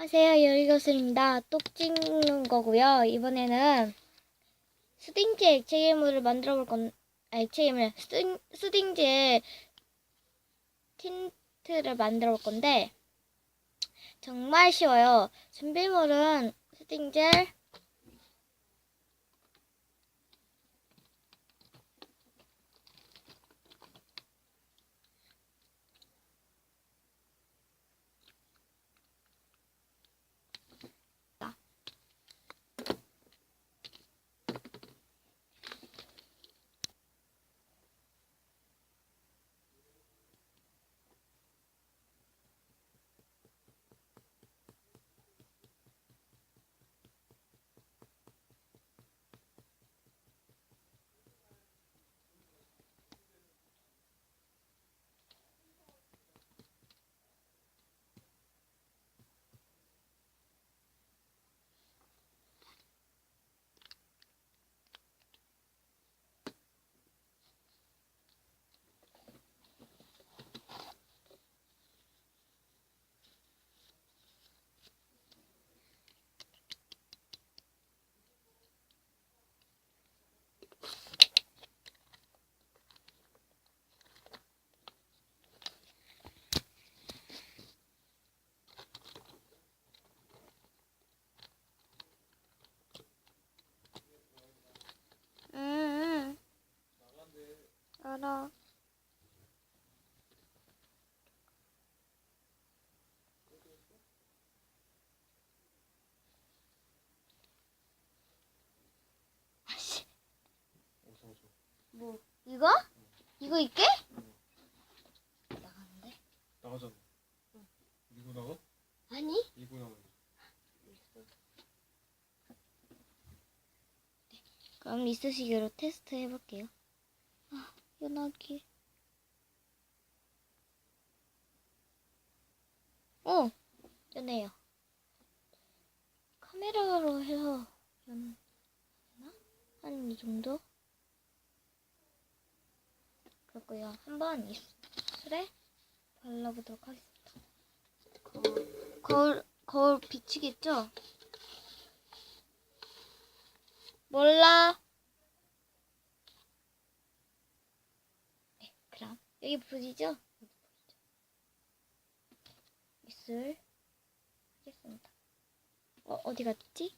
안녕하세요 요리교수입니다. 똑 찍는 거고요. 이번에는 스딩지 액체 괴물을 만들어 볼 건, 아, 액체 괴물, 스딩, 스딩지 틴트를 만들어 볼 건데, 정말 쉬워요. 준비물은 스딩젤, 알아. 아씨, 뭐, 이거? 이거 있게? 나가는데? 나가잖아 이거 나가? 아니? 이거 나가 그럼 이쑤시개로 테스트 해볼게요. 아, 연하기. 오! 연해요. 카메라로 해서 연, 되나? 한 이 정도? 그렇고요. 한번 입술에 발라보도록 하겠습니다. 거울, 거울, 거울 비치겠죠? 몰라. 네, 그럼 여기 보이죠? 입술 하겠습니다. 어 어디 갔지?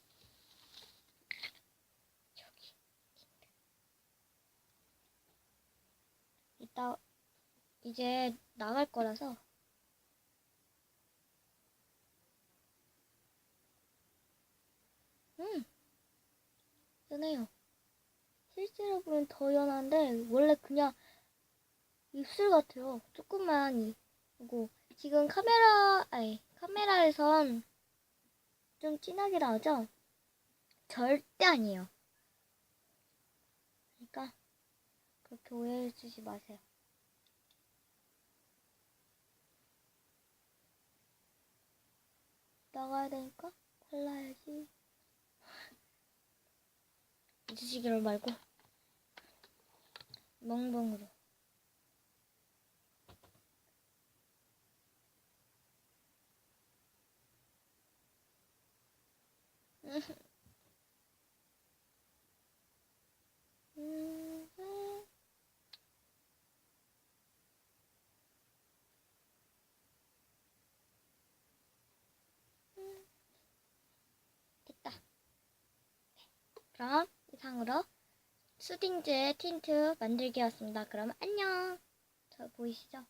저기. 이따 이제 나갈 거라서 음. 연해요. 실제로 보면 더 연한데 원래 그냥 입술 같아요. 조금만 이고 지금 카메라 아니 카메라에선 좀 진하게 나오죠? 절대 아니에요. 그러니까 그렇게 오해해 주지 마세요. 나가야 되니까 발라야지. 이쑤시개로 말고 멍멍으로 됐다. 그럼 이상으로 수딩즈 틴트 만들기였습니다. 그럼 안녕. 저 보이시죠?